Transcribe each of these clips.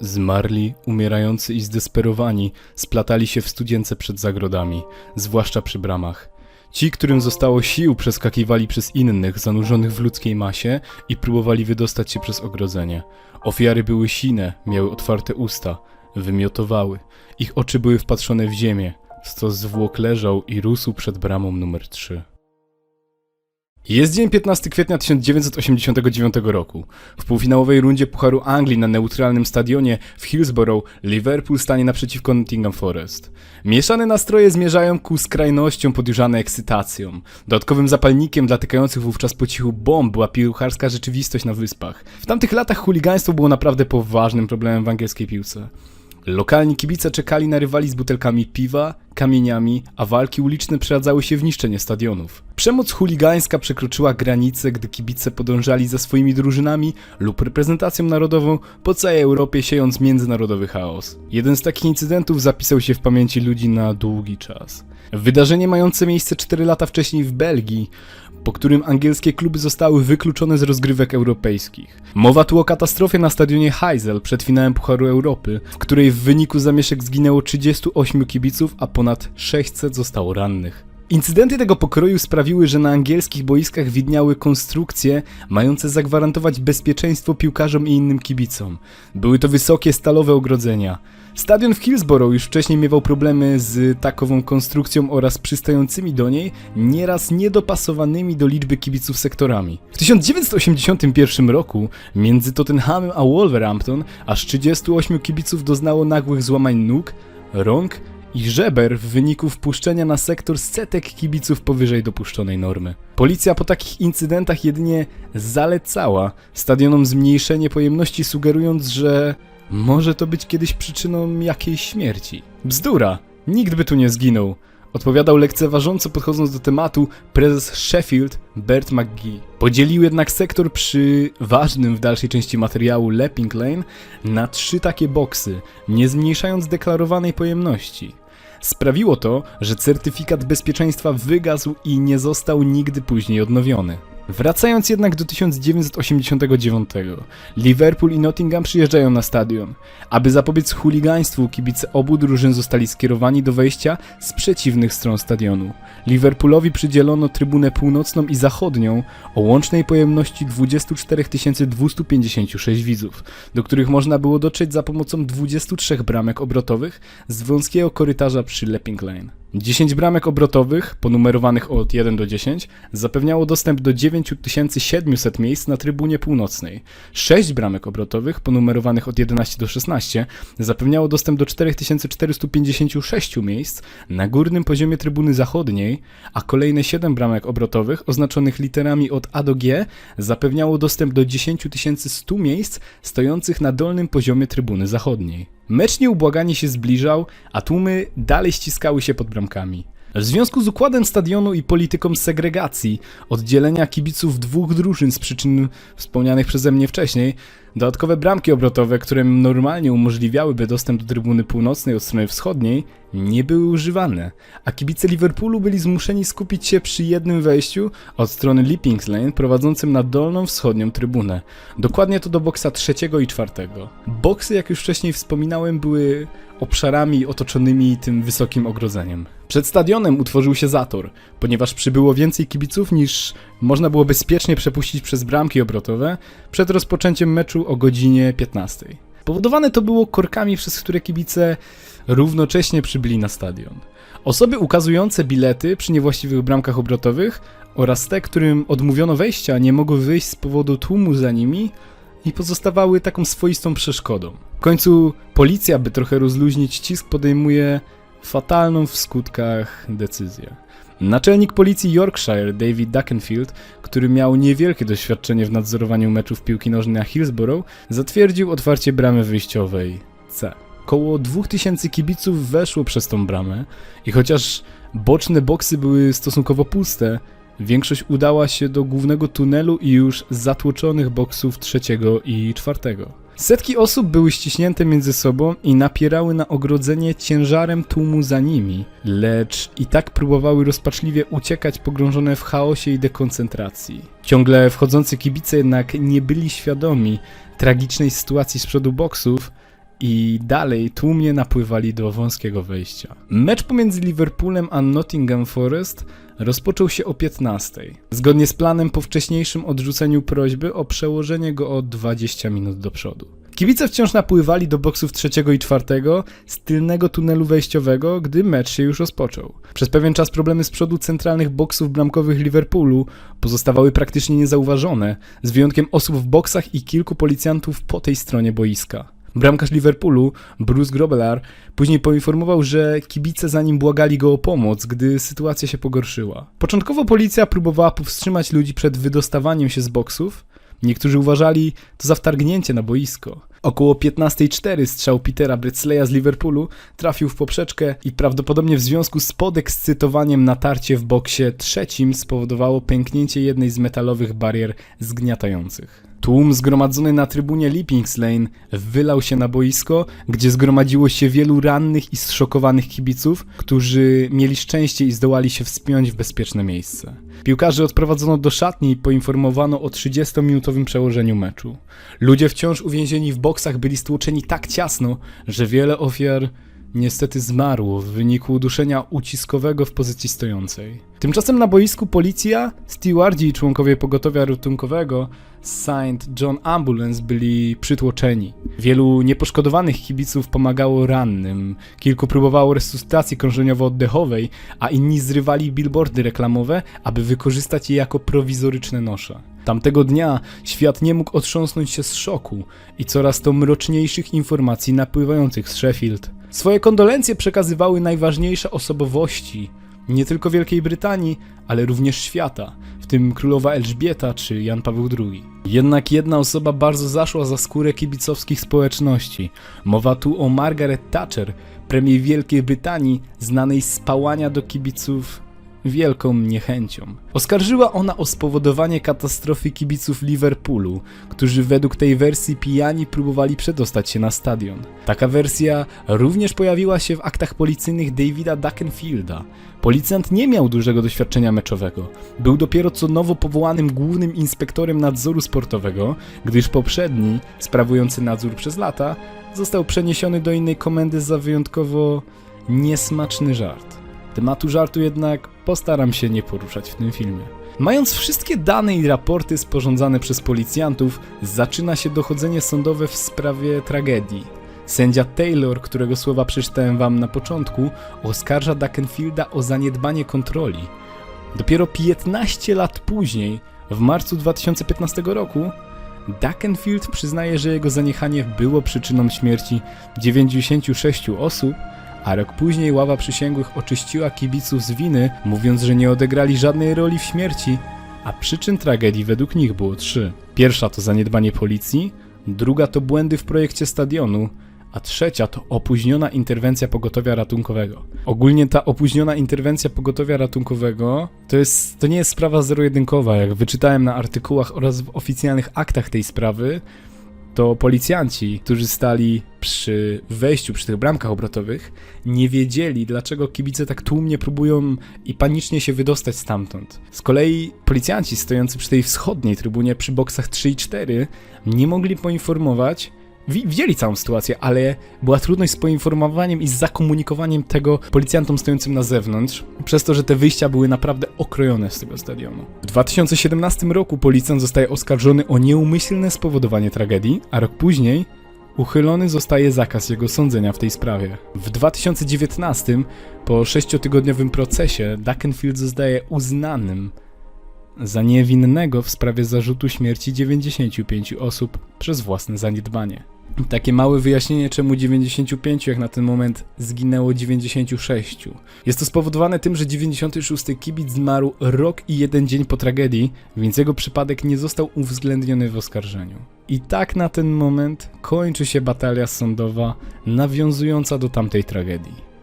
Zmarli, umierający i zdesperowani splatali się w studience przed zagrodami, zwłaszcza przy bramach. Ci, którym zostało sił, przeskakiwali przez innych, zanurzonych w ludzkiej masie i próbowali wydostać się przez ogrodzenie. Ofiary były sine, miały otwarte usta, wymiotowały. Ich oczy były wpatrzone w ziemię. Stos zwłok leżał i rósł przed bramą numer 3. Jest dzień 15 kwietnia 1989 roku. W półfinałowej rundzie Pucharu Anglii na neutralnym stadionie w Hillsborough Liverpool stanie naprzeciwko Nottingham Forest. Mieszane nastroje zmierzają ku skrajnościom podjurzane ekscytacją. Dodatkowym zapalnikiem dla tykających wówczas po cichu bomb była piłkarska rzeczywistość na wyspach. W tamtych latach chuligaństwo było naprawdę poważnym problemem w angielskiej piłce. Lokalni kibice czekali na rywali z butelkami piwa, kamieniami, a walki uliczne przeradzały się w niszczenie stadionów. Przemoc chuligańska przekroczyła granice, gdy kibice podążali za swoimi drużynami lub reprezentacją narodową po całej Europie, siejąc międzynarodowy chaos. Jeden z takich incydentów zapisał się w pamięci ludzi na długi czas. Wydarzenie mające miejsce 4 lata wcześniej w Belgii, po którym angielskie kluby zostały wykluczone z rozgrywek europejskich. Mowa tu o katastrofie na stadionie Heysel przed finałem Pucharu Europy, w której w wyniku zamieszek zginęło 38 kibiców, a ponad 600 zostało rannych. Incydenty tego pokroju sprawiły, że na angielskich boiskach widniały konstrukcje mające zagwarantować bezpieczeństwo piłkarzom i innym kibicom. Były to wysokie stalowe ogrodzenia. Stadion w Hillsborough już wcześniej miewał problemy z takową konstrukcją oraz przystającymi do niej, nieraz niedopasowanymi do liczby kibiców sektorami. W 1981 roku między Tottenhamem a Wolverhampton aż 38 kibiców doznało nagłych złamań nóg, rąk i żeber w wyniku wpuszczenia na sektor setek kibiców powyżej dopuszczonej normy. Policja po takich incydentach jedynie zalecała stadionom zmniejszenie pojemności, sugerując, że może to być kiedyś przyczyną jakiejś śmierci. Bzdura! Nikt by tu nie zginął. Odpowiadał lekceważąco podchodząc do tematu prezes Sheffield Bert McGee. Podzielił jednak sektor przy ważnym w dalszej części materiału Lepping Lane na trzy takie boksy, nie zmniejszając deklarowanej pojemności. Sprawiło to, że certyfikat bezpieczeństwa wygasł i nie został nigdy później odnowiony. Wracając jednak do 1989, Liverpool i Nottingham przyjeżdżają na stadion. Aby zapobiec chuligaństwu, kibice obu drużyn zostali skierowani do wejścia z przeciwnych stron stadionu. Liverpoolowi przydzielono trybunę północną i zachodnią o łącznej pojemności 24 256 widzów, do których można było dotrzeć za pomocą 23 bramek obrotowych z wąskiego korytarza przy Lepping Lane. 10 bramek obrotowych, ponumerowanych od 1 do 10, zapewniało dostęp do 9700 miejsc na trybunie północnej. 6 bramek obrotowych, ponumerowanych od 11 do 16, zapewniało dostęp do 4456 miejsc na górnym poziomie trybuny zachodniej, a kolejne 7 bramek obrotowych, oznaczonych literami od A do G, zapewniało dostęp do 10100 miejsc stojących na dolnym poziomie trybuny zachodniej. Mecz nieubłaganie się zbliżał, a tłumy dalej ściskały się pod bramkami. W związku z układem stadionu i polityką segregacji, oddzielenia kibiców dwóch drużyn z przyczyn wspomnianych przeze mnie wcześniej, dodatkowe bramki obrotowe, które normalnie umożliwiałyby dostęp do trybuny północnej od strony wschodniej, nie były używane, a kibice Liverpoolu byli zmuszeni skupić się przy jednym wejściu od strony Leaping Lane prowadzącym na dolną wschodnią trybunę. Dokładnie to do boksa trzeciego i czwartego. Boksy, jak już wcześniej wspominałem, były obszarami otoczonymi tym wysokim ogrodzeniem. Przed stadionem utworzył się zator, ponieważ przybyło więcej kibiców niż można było bezpiecznie przepuścić przez bramki obrotowe przed rozpoczęciem meczu o godzinie 15. Powodowane to było korkami, przez które kibice równocześnie przybyli na stadion. Osoby ukazujące bilety przy niewłaściwych bramkach obrotowych oraz te, którym odmówiono wejścia, nie mogły wyjść z powodu tłumu za nimi i pozostawały taką swoistą przeszkodą. W końcu policja, by trochę rozluźnić ścisk, podejmuje fatalną w skutkach decyzję. Naczelnik policji Yorkshire, David Duckenfield, który miał niewielkie doświadczenie w nadzorowaniu meczów piłki nożnej na Hillsborough, zatwierdził otwarcie bramy wyjściowej C. Koło 2000 kibiców weszło przez tą bramę i chociaż boczne boksy były stosunkowo puste, większość udała się do głównego tunelu i już zatłoczonych boksów trzeciego i czwartego. Setki osób były ściśnięte między sobą i napierały na ogrodzenie ciężarem tłumu za nimi, lecz i tak próbowały rozpaczliwie uciekać pogrążone w chaosie i dekoncentracji. Ciągle wchodzący kibice jednak nie byli świadomi tragicznej sytuacji z przodu boksów i dalej tłumnie napływali do wąskiego wejścia. Mecz pomiędzy Liverpoolem a Nottingham Forest rozpoczął się o 15. Zgodnie z planem po wcześniejszym odrzuceniu prośby o przełożenie go o 20 minut do przodu. Kibice wciąż napływali do boksów trzeciego i czwartego z tylnego tunelu wejściowego, gdy mecz się już rozpoczął. Przez pewien czas problemy z przodu centralnych boksów bramkowych Liverpoolu pozostawały praktycznie niezauważone, z wyjątkiem osób w boksach i kilku policjantów po tej stronie boiska. Bramkarz Liverpoolu, Bruce Grobelar, później poinformował, że kibice za nim błagali go o pomoc, gdy sytuacja się pogorszyła. Początkowo policja próbowała powstrzymać ludzi przed wydostawaniem się z boksów. Niektórzy uważali to za wtargnięcie na boisko. Około 15.04 strzał Petera Bretzleya z Liverpoolu trafił w poprzeczkę i prawdopodobnie w związku z podekscytowaniem natarcie w boksie trzecim spowodowało pęknięcie jednej z metalowych barier zgniatających. Tłum zgromadzony na trybunie Leapings Lane wylał się na boisko, gdzie zgromadziło się wielu rannych i zszokowanych kibiców, którzy mieli szczęście i zdołali się wspiąć w bezpieczne miejsce. Piłkarzy odprowadzono do szatni i poinformowano o 30-minutowym przełożeniu meczu. Ludzie wciąż uwięzieni w boksach byli stłoczeni tak ciasno, że wiele ofiar niestety zmarło w wyniku uduszenia uciskowego w pozycji stojącej. Tymczasem na boisku policja, stewardzi i członkowie pogotowia ratunkowego St. John Ambulance byli przytłoczeni. Wielu nieposzkodowanych kibiców pomagało rannym, kilku próbowało resuscytacji krążeniowo-oddechowej, a inni zrywali billboardy reklamowe, aby wykorzystać je jako prowizoryczne nosze. Tamtego dnia świat nie mógł otrząsnąć się z szoku i coraz to mroczniejszych informacji napływających z Sheffield. Swoje kondolencje przekazywały najważniejsze osobowości, nie tylko Wielkiej Brytanii, ale również świata, w tym królowa Elżbieta czy Jan Paweł II. Jednak jedna osoba bardzo zaszła za skórę kibicowskich społeczności. Mowa tu o Margaret Thatcher, premier Wielkiej Brytanii, znanej z pałania do kibiców wielką niechęcią. Oskarżyła ona o spowodowanie katastrofy kibiców Liverpoolu, którzy według tej wersji pijani próbowali przedostać się na stadion. Taka wersja również pojawiła się w aktach policyjnych Davida Duckenfielda. Policjant nie miał dużego doświadczenia meczowego. Był dopiero co nowo powołanym głównym inspektorem nadzoru sportowego, gdyż poprzedni, sprawujący nadzór przez lata, został przeniesiony do innej komendy za wyjątkowo niesmaczny żart. Tematu żartu jednak postaram się nie poruszać w tym filmie. Mając wszystkie dane i raporty sporządzane przez policjantów, zaczyna się dochodzenie sądowe w sprawie tragedii. Sędzia Taylor, którego słowa przeczytałem wam na początku, oskarża Duckenfielda o zaniedbanie kontroli. Dopiero 15 lat później, w marcu 2015 roku, Duckenfield przyznaje, że jego zaniechanie było przyczyną śmierci 96 osób, a rok później ława przysięgłych oczyściła kibiców z winy, mówiąc, że nie odegrali żadnej roli w śmierci, a przyczyn tragedii według nich było trzy. Pierwsza to zaniedbanie policji, druga to błędy w projekcie stadionu, a trzecia to opóźniona interwencja pogotowia ratunkowego. Ogólnie ta opóźniona interwencja pogotowia ratunkowego to, jest, to nie jest sprawa zero-jedynkowa, jak wyczytałem na artykułach oraz w oficjalnych aktach tej sprawy, to policjanci, którzy stali przy wejściu, przy tych bramkach obrotowych, nie wiedzieli, dlaczego kibice tak tłumnie próbują i panicznie się wydostać stamtąd. Z kolei policjanci stojący przy tej wschodniej trybunie, przy boksach 3 i 4, nie mogli poinformować, widzieli całą sytuację, ale była trudność z poinformowaniem i z zakomunikowaniem tego policjantom stojącym na zewnątrz, przez to, że te wyjścia były naprawdę okrojone z tego stadionu. W 2017 roku policjant zostaje oskarżony o nieumyślne spowodowanie tragedii, a rok później uchylony zostaje zakaz jego sądzenia w tej sprawie. W 2019, po sześciotygodniowym procesie, Duckenfield zostaje uznanym za niewinnego w sprawie zarzutu śmierci 95 osób przez własne zaniedbanie. Takie małe wyjaśnienie, czemu 95, jak na ten moment zginęło 96. Jest to spowodowane tym, że 96 kibic zmarł rok i jeden dzień po tragedii, więc jego przypadek nie został uwzględniony w oskarżeniu. I tak na ten moment kończy się batalia sądowa nawiązująca do tamtej tragedii.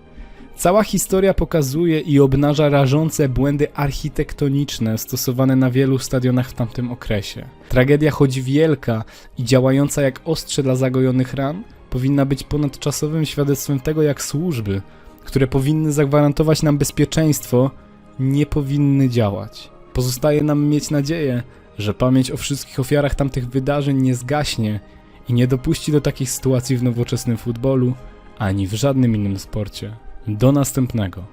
Cała historia pokazuje i obnaża rażące błędy architektoniczne stosowane na wielu stadionach w tamtym okresie. Tragedia, choć wielka i działająca jak ostrze dla zagojonych ran, powinna być ponadczasowym świadectwem tego, jak służby, które powinny zagwarantować nam bezpieczeństwo, nie powinny działać. Pozostaje nam mieć nadzieję, że pamięć o wszystkich ofiarach tamtych wydarzeń nie zgaśnie i nie dopuści do takich sytuacji w nowoczesnym futbolu ani w żadnym innym sporcie. Do następnego.